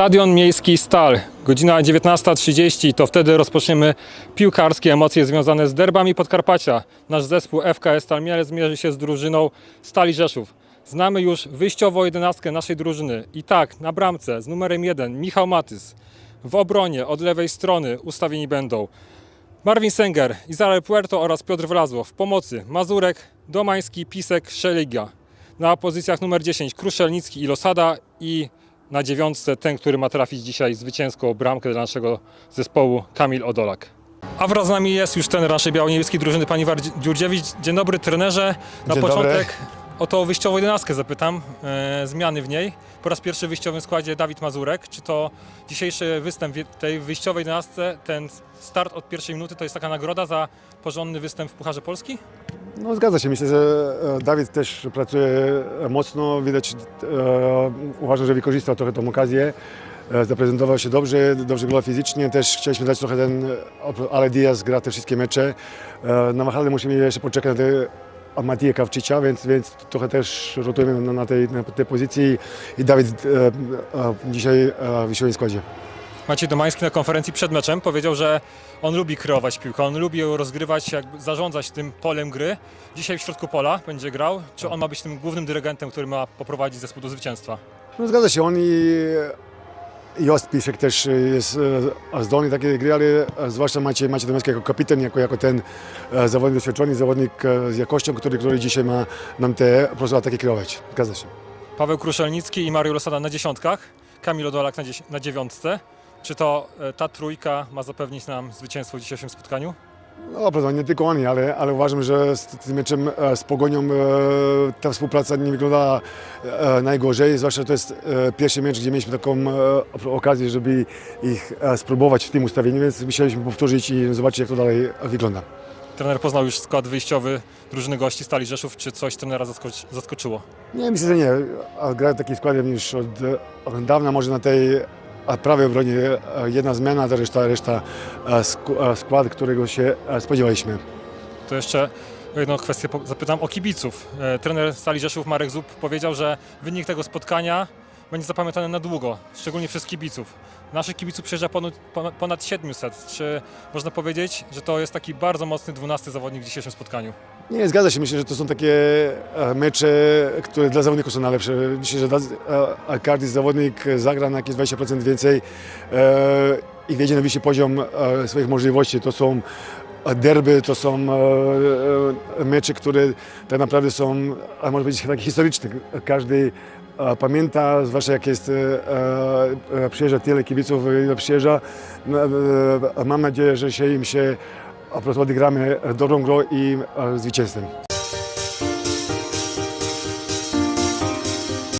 Stadion Miejski Stal, godzina 19.30, to wtedy rozpoczniemy piłkarskie emocje związane z derbami Podkarpacia. Nasz zespół FKS Stal Mielec zmierzy się z drużyną Stali Rzeszów. Znamy już wyjściową jedenastkę naszej drużyny. I tak, na bramce z numerem 1 Michał Matys. W obronie od lewej strony ustawieni będą Marvin Senger, Izrael Puerto oraz Piotr Wlazło. W pomocy Mazurek, Domański, Pisek, Szeliga. Na pozycjach numer 10 Kruszelnicki i Losada i na dziewiątce ten, który ma trafić dzisiaj zwycięską bramkę dla naszego zespołu Kamil Odolak. A wraz z nami jest już trener naszej biało-niebieskiej drużyny, pani Dziurdziewicz. Dzień dobry trenerze. Na Dzień początek dobry. O tą wyjściową jedenastkę zapytam, e, zmiany w niej. Po raz pierwszy w wyjściowym składzie Dawid Mazurek. Czy to dzisiejszy występ w tej wyjściowej jedenastce, ten start od pierwszej minuty, to jest taka nagroda za porządny występ w Pucharze Polski? No zgadza się, myślę, że e, Dawid też pracuje mocno, widać, e, uważam, że wykorzystał trochę tą okazję, e, zaprezentował się dobrze, dobrze grał fizycznie, też chcieliśmy dać trochę ten, e, ale Diaz gra te wszystkie mecze, e, na Machalę musimy jeszcze poczekać na te Matiję Kawczycia, więc, więc trochę też rotujemy na, na, tej, na tej pozycji i Dawid e, e, dzisiaj e, w wysiłowym składzie. Maciej Domański na konferencji przed meczem powiedział, że on lubi kreować piłkę, on lubi ją rozgrywać, jakby zarządzać tym polem gry. Dzisiaj w środku pola będzie grał. Czy on ma być tym głównym dyrygentem, który ma poprowadzić zespół do zwycięstwa? No zgadza się, on i Jost Piszek też jest e, zdolny takie gry, ale e, zwłaszcza Maciej, Maciej Domecki jako kapitan, jako, jako ten e, zawodnik doświadczony, zawodnik e, z jakością, który, który dzisiaj ma nam te po prostu ataki kierować. Zgadza się. Paweł Kruszelnicki i Mario Losada na dziesiątkach, Kamil Odolak na, na dziewiątce. Czy to e, ta trójka ma zapewnić nam zwycięstwo w dzisiejszym spotkaniu? No prawda, nie tylko oni, ale, ale uważam, że z tym meczem e, z Pogonią e, ta współpraca nie wygląda e, najgorzej, zwłaszcza to jest pierwszy mecz, gdzie mieliśmy taką okazję, żeby ich spróbować w tym ustawieniu, więc musieliśmy powtórzyć i zobaczyć, jak to dalej wygląda. Trener poznał już skład wyjściowy drużyny gości Stali Rzeszów. Czy coś trenera zaskoczy- zaskoczyło? Nie, myślę, że nie. Grają taki składem już od, od dawna, może na tej prawej obronie e, jedna zmiana, a reszta, reszta e, e, skład, którego się spodziewaliśmy. To jeszcze jedną kwestię zapytam o kibiców. Trener Stali Rzeszów Marek Zub powiedział, że wynik tego spotkania będzie zapamiętany na długo, szczególnie przez kibiców. Naszych kibiców przyjeżdża ponad, ponad- ponad 700. Czy można powiedzieć, że to jest taki bardzo mocny 12 zawodnik w dzisiejszym spotkaniu? Nie, zgadza się. Myślę, że to są takie e, mecze, które dla zawodników są najlepsze. Myślę, że dla, e, każdy zawodnik zagra na jakieś 20% więcej e, i wiedzie na wyższy poziom e, swoich możliwości. To są e, derby, to są e, e, mecze, które tak naprawdę są, a może powiedzieć, takie historyczne. Każdy e, pamięta, zwłaszcza jak jest, e, e, przyjeżdża tyle kibiców, ile przyjeżdża. No, e, Mam nadzieję, że się im się po prostu odegramy dobrą grą i e, zwycięstwem.